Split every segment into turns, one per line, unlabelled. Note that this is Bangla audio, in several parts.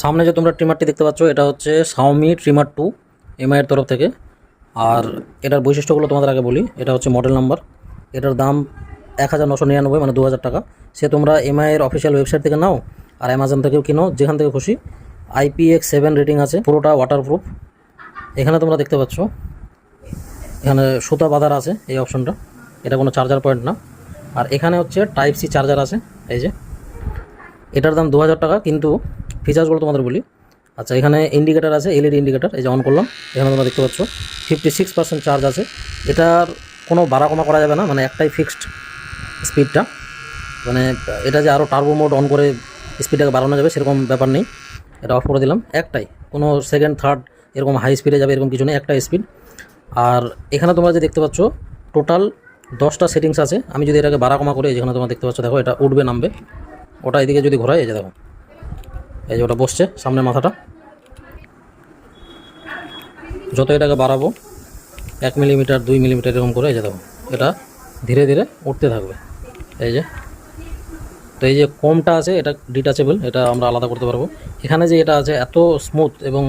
সামনে যে তোমরা ট্রিমারটি দেখতে পাচ্ছ, এটা হচ্ছে সাওমি ট্রিমার টু এমআইয়ের তরফ থেকে। আর এটার বৈশিষ্ট্যগুলো তোমাদের আগে বলি। এটা হচ্ছে মডেল নাম্বার এটার দাম এক হাজার নশো নিরানব্বই মানে দু হাজার টাকা। সে তোমরা এমআইয়ের অফিসিয়াল ওয়েবসাইট থেকে নাও আর অ্যামাজন থেকেও কিনো, যেখান থেকে খুশি। আইপিএক্স সেভেন রেটিং আছে, পুরোটা ওয়াটারপ্রুফ এখানে তোমরা দেখতে পাচ্ছ, এখানে সুতা বাঁধার আছে এই অপশনটা এটা কোনো চার্জার পয়েন্ট না। আর এখানে হচ্ছে টাইপ সি চার্জার আছে, এই যে। এটার দাম দু হাজার টাকা, কিন্তু ফিচার্সগুলো তোমাদের বলি। আচ্ছা এখানে ইন্ডিকেটার আছে এলইডি ইন্ডিকেটার এই যে অন করলাম, এখানে তোমরা দেখতে পাচ্ছ ফিফটি সিক্স পার্সেন্ট চার্জ আছে। এটার কোনো বাড়া কমা করা যাবে না মানে একটাই ফিক্সড স্পিডটা মানে এটা যে আরও টার্বো মোড অন করে স্পিডটাকে বাড়ানো যাবে, সেরকম ব্যাপার নেই। এটা অফ করে দিলাম। একটাই, কোনো সেকেন্ড থার্ড এরকম হাই স্পিডে যাবে, এরকম কিছু নেই, একটাই স্পিড আর এখানে তোমরা যে দেখতে পাচ্ছ টোটাল দশটা সেটিংস আছে। আমি যদি এটাকে বাড়া কমা করি যেখানে তোমরা দেখতে পাচ্ছ, দেখো, এটা উঠবে, নামবে। ওটা এদিকে যদি ঘোরায়, এই যে দেখো। এই যে ওটা বসছে সামনে মাথাটা। যত এটাকে বাড়াবো, এক মিলিমিটার দুই মিলিমিটার এরকম করে, এই যে দেখো, এটা ধীরে ধীরে উঠতে থাকবে। এই যে, তো এই যে কমটা আছে, এটা ডিটাচেবল এটা আমরা আলাদা করতে পারব। এখানে যে এটা আছে, এত স্মুথ এবং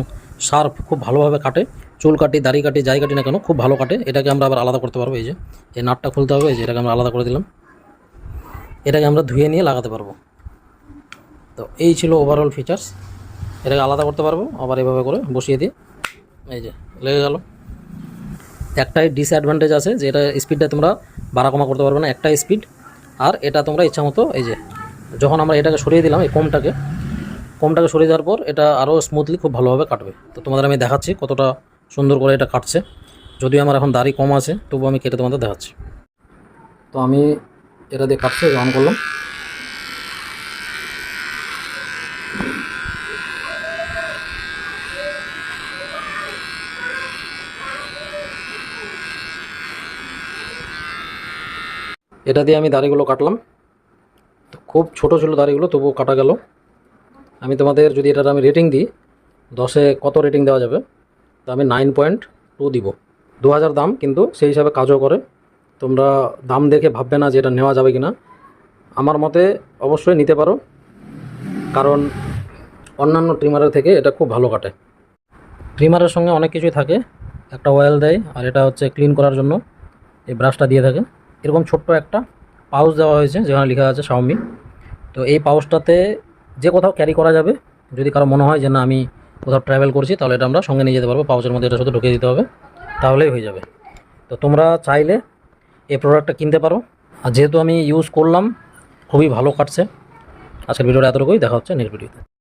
শার্প খুব ভালোভাবে কাটে। চুল কাটি, দাড়ি কাটি, যাই কাটি না কেন, খুব ভালো কাটে। এটাকে আমরা আবার আলাদা করতে পারব, এই যে, এই নাটটা খুলতে হবে, এই যে এটাকে আমরা আলাদা করে দিলাম। এটাকে আমরা ধুয়ে নিয়ে লাগাতে পারব। তো এই ছিল ওভারঅল ফিচার্স এটাকে আলাদা করতে পারব, আবার এভাবে করে বসিয়ে দিয়ে। এই যে, লেগে গেল। একটাই ডিসঅ্যাডভান্টেজ আছে যে এটা স্পিডটা তোমরা বাড়া কমা করতে পারবে না একটা স্পিড আর এটা তোমরা ইচ্ছা মতো এই যে, যখন আমরা এটাকে সরিয়ে দিলাম, এই কমটাকে কমটাকে সরিয়ে দেওয়ার পর এটা আরও স্মুথলি খুব ভালোভাবে কাটবে। তো তোমাদের আমি দেখাচ্ছি কতটা সুন্দর করে এটা কাটছে। যদিও আমার এখন দাড়ি কম আছে, তবুও আমি কেটে তোমাদের দেখাচ্ছি। তো আমি এটা দিয়ে কাটছে অন করলাম। এটা দিয়ে আমি দাড়িগুলো কাটলাম। তো খুব ছোট ছিল দাড়িগুলো তবু কাটা গেল। আমি তোমাদের যদি এটার আমি রেটিং দিই, দশে কত রেটিং দেওয়া যাবে? তো আমি নাইন পয়েন্ট টু দিব। দু হাজার দাম, কিন্তু সেই হিসাবে কাজও করে। তোমরা দাম দেখে ভাববে না যে এটা নেওয়া যাবে কি না আমার মতে অবশ্যই নিতে পারো, কারণ অন্যান্য ট্রিমারের থেকে এটা খুব ভালো কাটে। ট্রিমারের সঙ্গে অনেক কিছুই থাকে। একটা অয়েল দেয়, আর এটা হচ্ছে ক্লিন করার জন্য। এই ব্রাশটা দিয়ে থাকে। এরকম ছোট্ট একটা পাউচ দেওয়া হয়েছে, যেখানে লেখা আছে শাওমি তো এই পাউচটাতে যে কোথাও ক্যারি করা যাবে, যদি কারও মনে হয় যে না, আমি কোথাও ট্রাভেল করছি, তাহলে এটা আমরা সঙ্গে নিয়ে যেতে পারব, পাউচের মধ্যে এটা শুধু ঢুকিয়ে দিতে হবে, তাহলেই হয়ে যাবে। তো তোমরা চাইলে এই প্রোডাক্টটা কিনতে পারো। আর যেহেতু আমি ইউজ করলাম, খুবই ভালো কাটছে। আজকের ভিডিওটা এতটুকুই, দেখা হচ্ছে নেক্সট ভিডিওতে